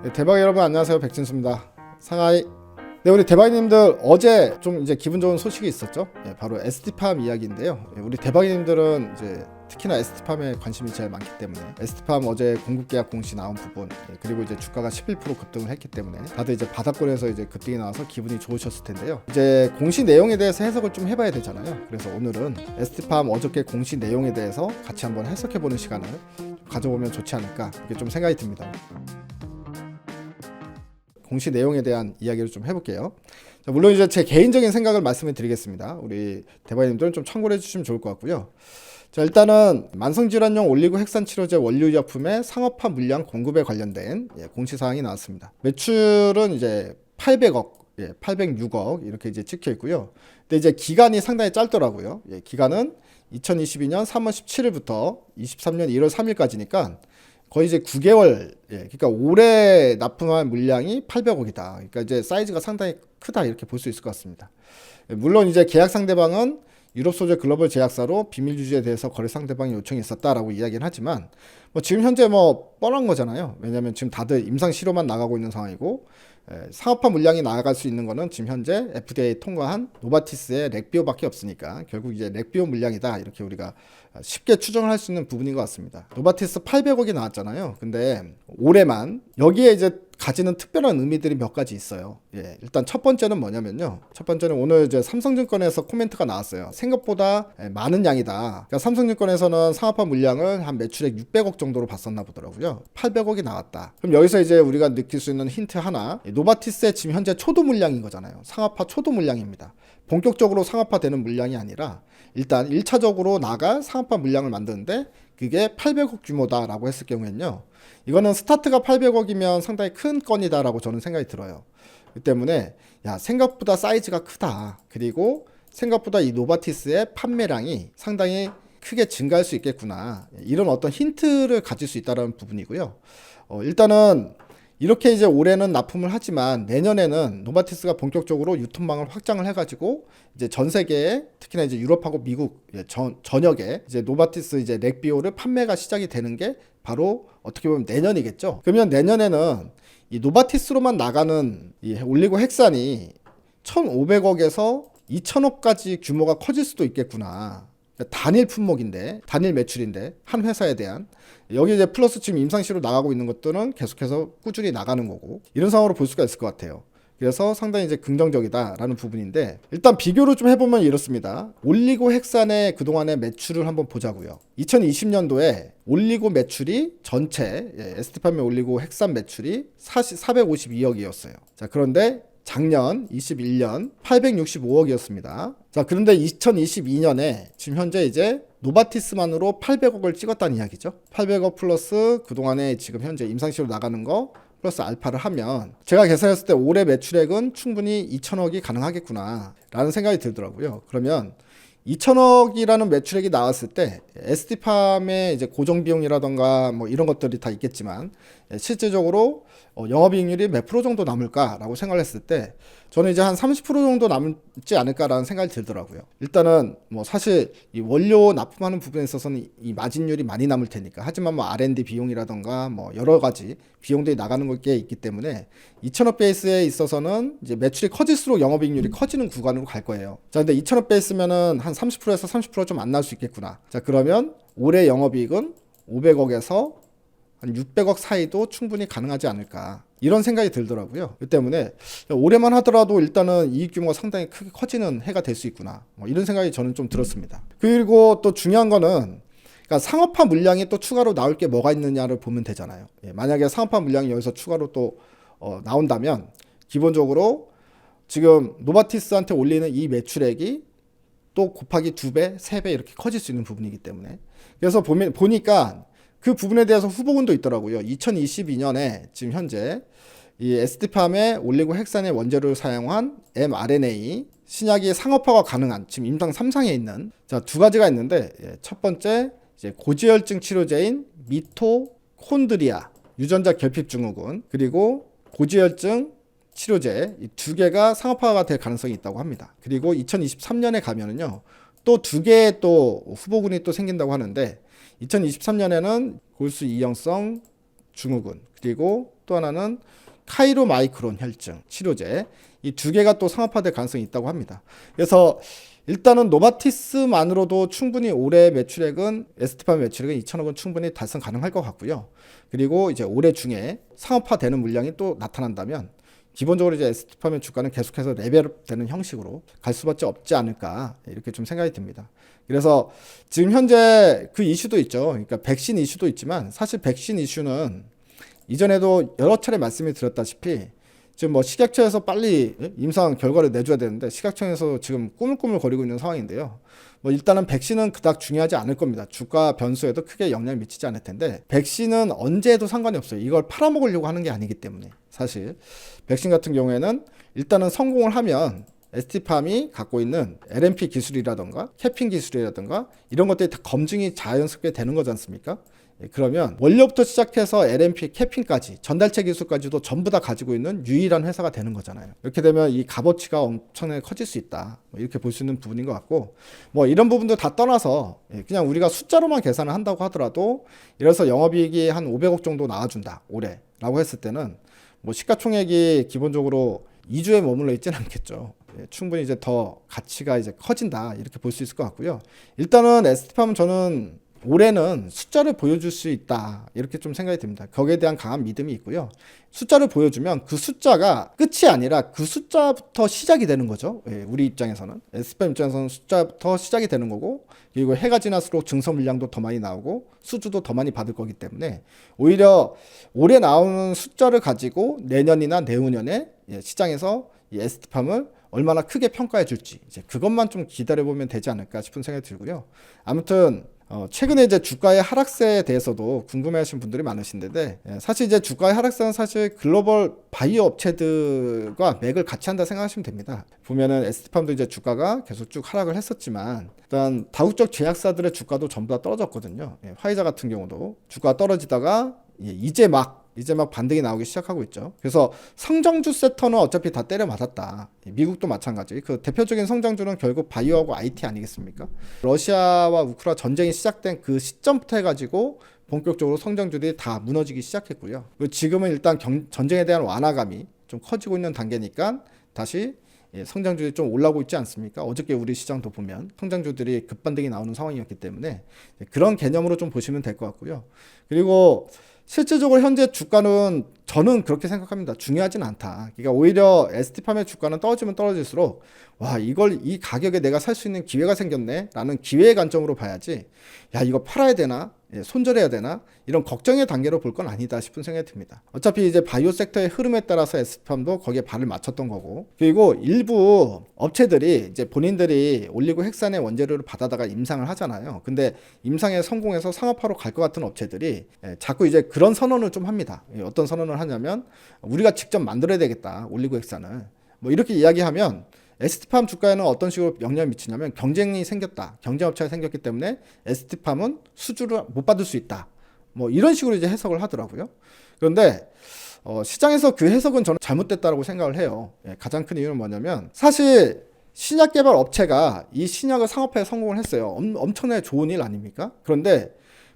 네, 대박 여러분 안녕하세요 백진수입니다. 상하이. 네 우리 대박님들 어제 좀 이제 기분 좋은 소식이 있었죠. 네, 바로 ST팜 이야기인데요. 네, 우리 대박님들은 이제 특히나 ST팜에 관심이 제일 많기 때문에 ST팜 어제 공급 계약 공시 나온 부분 네, 그리고 이제 주가가 11% 급등을 했기 때문에 다들 이제 바닥권에서 이제 급등이 나와서 기분이 좋으셨을 텐데요. 이제 공시 내용에 대해서 해석을 좀 해봐야 되잖아요. 그래서 오늘은 ST팜 어저께 공시 내용에 대해서 같이 한번 해석해보는 시간을 가져보면 좋지 않을까 이렇게 좀 생각이 듭니다. 공시 내용에 대한 이야기를 좀 해볼게요. 자, 물론 이제 제 개인적인 생각을 말씀을 드리겠습니다. 우리 대박님들은 좀 참고를 해주시면 좋을 것 같고요. 자, 일단은 만성질환용 올리고 핵산 치료제 원료 의약품의 상업화 물량 공급에 관련된 예, 공시 사항이 나왔습니다. 매출은 이제 800억, 예, 806억 이렇게 이제 찍혀 있고요. 근데 이제 기간이 상당히 짧더라고요. 예, 기간은 2022년 3월 17일부터 23년 1월 3일까지니까 거의 이제 9개월, 예, 그러니까 올해 납품한 물량이 800억이다. 그러니까 이제 사이즈가 상당히 크다 이렇게 볼 수 있을 것 같습니다. 예, 물론 이제 계약 상대방은 유럽 소재 글로벌 제약사로 비밀 유지에 대해서 거래 상대방이 요청이 있었다라고 이야기는 하지만 뭐 지금 현재 뭐 뻔한 거잖아요. 왜냐하면 지금 다들 임상 실험만 나가고 있는 상황이고 에, 사업화 물량이 나아갈 수 있는 거는 지금 현재 FDA 통과한 노바티스의 렉비오밖에 없으니까 결국 이제 렉비오 물량이다 이렇게 우리가 쉽게 추정을 할 수 있는 부분인 것 같습니다. 노바티스 800억이 나왔잖아요. 근데 올해만 여기에 이제 가지는 특별한 의미들이 몇 가지 있어요. 예, 일단 첫 번째는 뭐냐면요. 첫 번째는 오늘 이제 삼성증권에서 코멘트가 나왔어요. 생각보다 예, 많은 양이다. 그러니까 삼성증권에서는 상업화 물량을 한 매출액 600억 정도로 봤었나 보더라고요. 800억이 나왔다. 그럼 여기서 이제 우리가 느낄 수 있는 힌트 하나. 이 노바티스의 지금 현재 초도 물량인 거잖아요. 상업화 초도 물량입니다. 본격적으로 상업화되는 물량이 아니라 일단 1차적으로 나갈 상업화 물량을 만드는데 그게 800억 규모다라고 했을 경우에는요. 이거는 스타트가 800억이면 상당히 큰 건이다라고 저는 생각이 들어요. 그 때문에 야 생각보다 사이즈가 크다. 그리고 생각보다 이 노바티스의 판매량이 상당히 크게 증가할 수 있겠구나. 이런 어떤 힌트를 가질 수 있다는 부분이고요. 어, 일단은 이렇게 이제 올해는 납품을 하지만 내년에는 노바티스가 본격적으로 유통망을 확장을 해가지고 이제 전 세계에 특히나 이제 유럽하고 미국 예, 전, 전역에 이제 노바티스 이제 렉비오를 판매가 시작이 되는 게 바로 어떻게 보면 내년이겠죠. 그러면 내년에는 이 노바티스로만 나가는 이 올리고 핵산이 1,500억에서 2,000억까지 규모가 커질 수도 있겠구나. 단일 품목인데 단일 매출인데 한 회사에 대한 여기 이제 플러스 지금 임상시로 나가고 있는 것들은 계속해서 꾸준히 나가는 거고 이런 상황으로 볼 수가 있을 것 같아요. 그래서 상당히 이제 긍정적이다라는 부분인데 일단 비교를 좀 해보면 이렇습니다. 올리고 핵산의 그동안의 매출을 한번 보자고요. 2020년도에 올리고 매출이 전체 예, 에스티팜의 올리고 핵산 매출이 40, 452억이었어요. 자 그런데 작년 21년 865억이었습니다. 자, 그런데 2022년에 지금 현재 이제 노바티스만으로 800억을 찍었다는 이야기죠. 800억 플러스 그동안에 지금 현재 임상시로 나가는 거 플러스 알파를 하면 제가 계산했을 때 올해 매출액은 충분히 2천억이 가능하겠구나 라는 생각이 들더라고요. 그러면 2천억이라는 매출액이 나왔을 때 SD팜의 이제 고정 비용이라던가 뭐 이런 것들이 다 있겠지만 실제적으로 어, 영업이익률이 몇 프로 정도 남을까라고 생각을 했을 때 저는 이제 한 30% 정도 남지 않을까라는 생각이 들더라고요. 일단은 뭐 사실 이 원료 납품하는 부분에 있어서는 이 마진율이 많이 남을 테니까 하지만 뭐 R&D 비용이라던가 뭐 여러 가지 비용들이 나가는 게 있기 때문에 2천억 베이스에 있어서는 이제 매출이 커질수록 영업이익률이 커지는 구간으로 갈 거예요. 자, 근데 2천억 베이스면은 한 30%에서 30%좀 안 날 수 있겠구나. 자, 그러면 올해 영업이익은 500억에서 한 600억 사이도 충분히 가능하지 않을까. 이런 생각이 들더라고요. 그 때문에 올해만 하더라도 일단은 이익 규모가 상당히 크게 커지는 해가 될 수 있구나. 뭐 이런 생각이 저는 좀 들었습니다. 그리고 또 중요한 거는 그러니까 상업화 물량이 또 추가로 나올 게 뭐가 있느냐를 보면 되잖아요. 예, 만약에 상업화 물량이 여기서 추가로 또 어, 나온다면 기본적으로 지금 노바티스한테 올리는 이 매출액이 또 곱하기 두 배, 세 배 이렇게 커질 수 있는 부분이기 때문에 그래서 보면 보니까 그 부분에 대해서 후보군도 있더라고요. 2022년에 지금 현재 이 에스티팜에 올리고 핵산의 원재료를 사용한 mRNA 신약이 상업화가 가능한 지금 임상 3상에 있는 자 두 가지가 있는데 예, 첫 번째 이제 고지혈증 치료제인 미토콘드리아 유전자 결핍 증후군 그리고 고지혈증 치료제 이 두 개가 상업화가 될 가능성이 있다고 합니다. 그리고 2023년에 가면은요 또 두 개의 또 후보군이 또 생긴다고 하는데 2023년에는 골수 이형성 증후군 그리고 또 하나는 카이로 마이크론 혈증 치료제 이 두 개가 또 상업화될 가능성이 있다고 합니다. 그래서 일단은 노바티스만으로도 충분히 올해 매출액은 에스티팜 매출액은 2천억 원 충분히 달성 가능할 것 같고요. 그리고 이제 올해 중에 상업화되는 물량이 또 나타난다면 기본적으로 이제 에스티팜의 주가는 계속해서 레벨업되는 형식으로 갈 수밖에 없지 않을까 이렇게 좀 생각이 듭니다. 그래서 지금 현재 그 이슈도 있죠. 그러니까 백신 이슈도 있지만 사실 백신 이슈는 이전에도 여러 차례 말씀을 드렸다시피 지금 뭐 식약처에서 빨리 임상 결과를 내줘야 되는데 식약청에서 지금 꾸물꾸물 거리고 있는 상황인데요. 뭐 일단은 백신은 그닥 중요하지 않을 겁니다. 주가 변수에도 크게 영향을 미치지 않을 텐데 백신은 언제 해도 상관이 없어요. 이걸 팔아먹으려고 하는 게 아니기 때문에 사실 백신 같은 경우에는 일단은 성공을 하면 ST팜이 갖고 있는 LNP 기술이라던가 캐핑 기술이라던가 이런 것들이 다 검증이 자연스럽게 되는 거지 않습니까? 예, 그러면 원료부터 시작해서 LNP 캐핑까지 전달체 기술까지도 전부 다 가지고 있는 유일한 회사가 되는 거잖아요. 이렇게 되면 이 값어치가 엄청나게 커질 수 있다. 뭐 이렇게 볼 수 있는 부분인 것 같고 뭐 이런 부분도 다 떠나서 예, 그냥 우리가 숫자로만 계산을 한다고 하더라도 이래서 영업이익이 한 500억 정도 나와준다 올해라고 했을 때는 뭐 시가총액이 기본적으로 2주에 머물러 있지는 않겠죠. 예, 충분히 이제 더 가치가 이제 커진다 이렇게 볼 수 있을 것 같고요. 일단은 에스티팜은 저는 올해는 숫자를 보여줄 수 있다 이렇게 좀 생각이 듭니다. 거기에 대한 강한 믿음이 있고요. 숫자를 보여주면 그 숫자가 끝이 아니라 그 숫자부터 시작이 되는 거죠. 예, 우리 입장에서는 에스팜 입장에서는 숫자부터 시작이 되는 거고 그리고 해가 지날수록 증서 물량도 더 많이 나오고 수주도 더 많이 받을 거기 때문에 오히려 올해 나오는 숫자를 가지고 내년이나 내후년에 예, 시장에서 이 에스티팜을 얼마나 크게 평가해 줄지 이제 그것만 좀 기다려 보면 되지 않을까 싶은 생각이 들고요. 아무튼 어, 최근에 이제 주가의 하락세에 대해서도 궁금해하시는 분들이 많으신데 예, 사실 이제 주가의 하락세는 사실 글로벌 바이오 업체들과 맥을 같이 한다 생각하시면 됩니다. 보면은 에스티팜도 이제 주가가 계속 쭉 하락을 했었지만 일단 다국적 제약사들의 주가도 전부 다 떨어졌거든요. 예, 화이자 같은 경우도 주가 떨어지다가 예, 이제 막 이제 막 반등이 나오기 시작하고 있죠. 그래서 성장주 섹터는 어차피 다 때려 맞았다. 미국도 마찬가지. 그 대표적인 성장주는 결국 바이오하고 IT 아니겠습니까? 러시아와 우크라 전쟁이 시작된 그 시점부터 해가지고 본격적으로 성장주들이 다 무너지기 시작했고요. 그리고 지금은 일단 경, 전쟁에 대한 완화감이 좀 커지고 있는 단계니까 다시 예, 성장주들이 좀 올라오고 있지 않습니까? 어저께 우리 시장도 보면 성장주들이 급반등이 나오는 상황이었기 때문에 그런 개념으로 좀 보시면 될 것 같고요. 그리고 실질적으로 현재 주가는 저는 그렇게 생각합니다. 중요하진 않다. 그러니까 오히려 ST팜의 주가는 떨어지면 떨어질수록 와 이걸 이 가격에 내가 살 수 있는 기회가 생겼네 라는 기회의 관점으로 봐야지. 야 이거 팔아야 되나? 예, 손절해야 되나? 이런 걱정의 단계로 볼 건 아니다 싶은 생각이 듭니다. 어차피 이제 바이오 섹터의 흐름에 따라서 에스팜도 거기에 발을 맞췄던 거고. 그리고 일부 업체들이 이제 본인들이 올리고 핵산의 원재료를 받아다가 임상을 하잖아요. 근데 임상에 성공해서 상업화로 갈 것 같은 업체들이 예, 자꾸 이제 그런 선언을 좀 합니다. 예, 어떤 선언을 하냐면 우리가 직접 만들어야 되겠다. 올리고 핵산을. 뭐 이렇게 이야기하면 에스티팜 주가에는 어떤 식으로 영향을 미치냐면 경쟁이 생겼다. 경쟁업체가 생겼기 때문에 에스티팜은 수주를 못 받을 수 있다. 뭐 이런 식으로 이제 해석을 하더라고요. 그런데 어, 시장에서 그 해석은 저는 잘못됐다고 생각을 해요. 예, 가장 큰 이유는 뭐냐면 사실 신약 개발 업체가 이 신약을 상업화에 성공을 했어요. 엄, 엄청나게 좋은 일 아닙니까? 그런데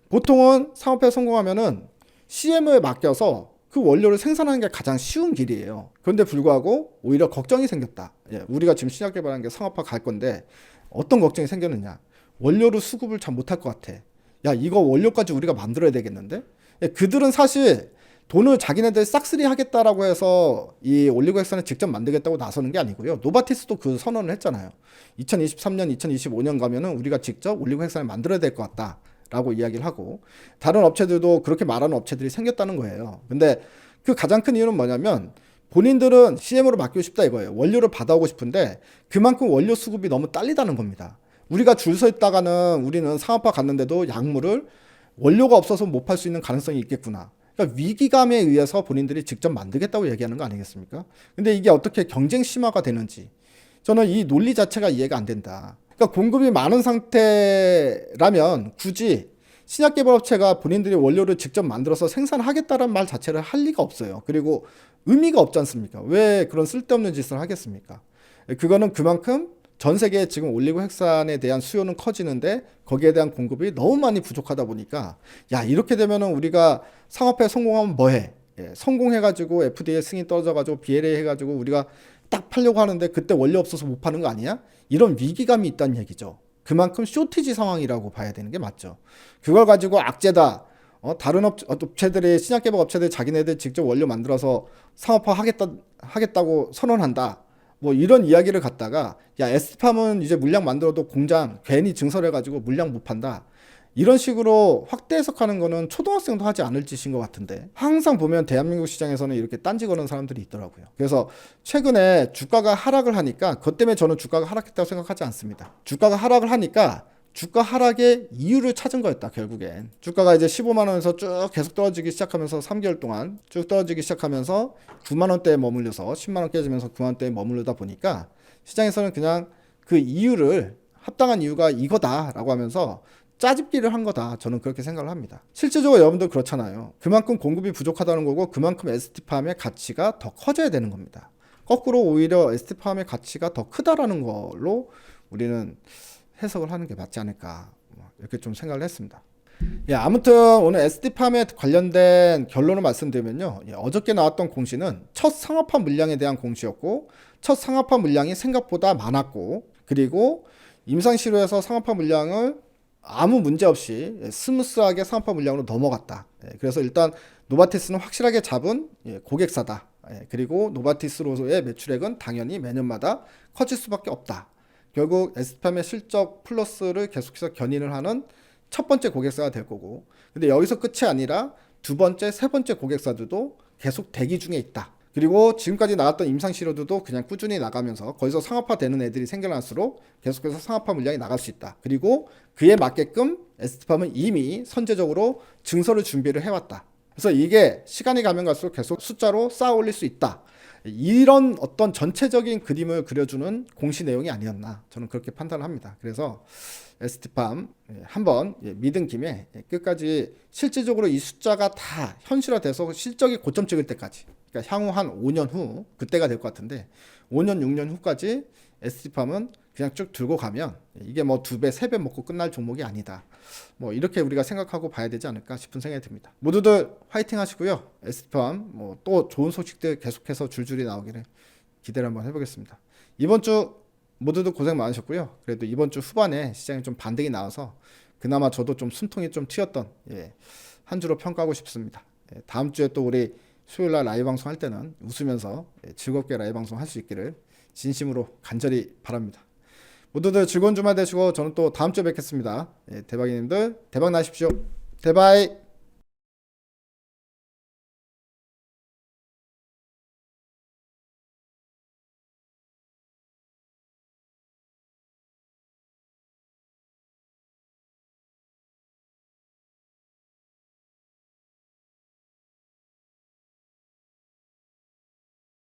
보통은 상업화에 성공하면은 CM에 맡겨서 그 원료를 생산하는 게 가장 쉬운 길이에요. 그런데 불구하고 오히려 걱정이 생겼다. 예, 우리가 지금 신약 개발한 게 상업화 갈 건데 어떤 걱정이 생겼느냐? 원료를 수급을 잘 못할 것 같아. 야, 이거 원료까지 우리가 만들어야 되겠는데? 예, 그들은 사실 돈을 자기네들 싹쓸이 하겠다라고 해서 이 올리고액산을 직접 만들겠다고 나서는 게 아니고요. 노바티스도 그 선언을 했잖아요. 2023년, 2025년 가면은 우리가 직접 올리고액산을 만들어야 될 것 같다. 라고 이야기를 하고 다른 업체들도 그렇게 말하는 업체들이 생겼다는 거예요. 근데 그 가장 큰 이유는 뭐냐면 본인들은 CM으로 맡기고 싶다 이거예요. 원료를 받아오고 싶은데 그만큼 원료 수급이 너무 딸리다는 겁니다. 우리가 줄 서 있다가는 우리는 상업화 갔는데도 약물을 원료가 없어서 못 팔 수 있는 가능성이 있겠구나. 그러니까 위기감에 의해서 본인들이 직접 만들겠다고 얘기하는 거 아니겠습니까? 근데 이게 어떻게 경쟁 심화가 되는지 저는 이 논리 자체가 이해가 안 된다. 그러니까 공급이 많은 상태라면 굳이 신약 개발 업체가 본인들이 원료를 직접 만들어서 생산하겠다는 말 자체를 할 리가 없어요. 그리고 의미가 없지 않습니까? 왜 그런 쓸데없는 짓을 하겠습니까? 그거는 그만큼 전 세계에 지금 올리고 핵산에 대한 수요는 커지는데 거기에 대한 공급이 너무 많이 부족하다 보니까 야 이렇게 되면은 우리가 상업에 성공하면 뭐해? 예, 성공해가지고 FDA 승인 떨어져가지고 BLA 해가지고 우리가 딱 팔려고 하는데 그때 원료 없어서 못 파는 거 아니야? 이런 위기감이 있다는 얘기죠. 그만큼 쇼티지 상황이라고 봐야 되는 게 맞죠. 그걸 가지고 악재다. 어, 다른 업, 업체들이 신약 개발 업체들이 자기네들 직접 원료 만들어서 상업화 하겠다 하겠다고 선언한다. 뭐 이런 이야기를 갖다가 야 에스팜은 이제 물량 만들어도 공장 괜히 증설해 가지고 물량 못 판다. 이런 식으로 확대 해석하는 거는 초등학생도 하지 않을 짓인 것 같은데 항상 보면 대한민국 시장에서는 이렇게 딴지 거는 사람들이 있더라고요. 그래서 최근에 주가가 하락을 하니까 그것 때문에 저는 주가가 하락했다고 생각하지 않습니다. 주가가 하락을 하니까 주가 하락의 이유를 찾은 거였다 결국엔 주가가 이제 15만 원에서 쭉 계속 떨어지기 시작하면서 3개월 동안 쭉 떨어지기 시작하면서 9만 원대에 머물려서 10만 원 깨지면서 9만 원대에 머무르다 보니까 시장에서는 그냥 그 이유를 합당한 이유가 이거다라고 하면서 짜집기를 한 거다. 저는 그렇게 생각을 합니다. 실제적으로 여러분들 그렇잖아요. 그만큼 공급이 부족하다는 거고 그만큼 ST팜의 가치가 더 커져야 되는 겁니다. 거꾸로 오히려 ST팜의 가치가 더 크다라는 걸로 우리는 해석을 하는 게 맞지 않을까 뭐 이렇게 좀 생각을 했습니다. 예, 아무튼 오늘 ST팜에 관련된 결론을 말씀드리면요. 예, 어저께 나왔던 공시는 첫 상업화 물량에 대한 공시였고 첫 상업화 물량이 생각보다 많았고 그리고 임상시료에서 상업화 물량을 아무 문제 없이 예, 스무스하게 상업화 물량으로 넘어갔다. 예, 그래서 일단 노바티스는 확실하게 잡은 예, 고객사다. 예, 그리고 노바티스로서의 매출액은 당연히 매년마다 커질 수밖에 없다. 결국 에스팜의 실적 플러스를 계속해서 견인을 하는 첫 번째 고객사가 될 거고 근데 여기서 끝이 아니라 두 번째, 세 번째 고객사들도 계속 대기 중에 있다. 그리고 지금까지 나왔던 임상 시료들도 그냥 꾸준히 나가면서 거기서 상업화 되는 애들이 생겨날수록 계속해서 상업화 물량이 나갈 수 있다. 그리고 그에 맞게끔 에스팜은 이미 선제적으로 증서를 준비를 해왔다. 그래서 이게 시간이 가면 갈수록 계속 숫자로 쌓아 올릴 수 있다. 이런 어떤 전체적인 그림을 그려주는 공시 내용이 아니었나 저는 그렇게 판단을 합니다. 그래서 에스티팜 예, 한번 예, 믿은 김에 예, 끝까지 실질적으로 이 숫자가 다 현실화돼서 실적이 고점 찍을 때까지 그러니까 향후 한 5년 후 그때가 될 것 같은데 5년 6년 후까지 에스티팜은 그냥 쭉 들고 가면 이게 뭐 두 배, 세 배 먹고 끝날 종목이 아니다. 뭐 이렇게 우리가 생각하고 봐야 되지 않을까 싶은 생각이 듭니다. 모두들 화이팅 하시고요. 에스팜 뭐 또 좋은 소식들 계속해서 줄줄이 나오기를 기대를 한번 해보겠습니다. 이번 주 모두들 고생 많으셨고요. 그래도 이번 주 후반에 시장이 좀 반등이 나와서 그나마 저도 좀 숨통이 좀 튀었던 예, 한 주로 평가하고 싶습니다. 예, 다음 주에 또 우리 수요일 날 라이브 방송 할 때는 웃으면서 예, 즐겁게 라이브 방송 할 수 있기를 진심으로 간절히 바랍니다. 모두들 즐거운 주말 되시고 저는 또 다음 주에 뵙겠습니다. 예, 대박이님들 대박 나십시오. 대박.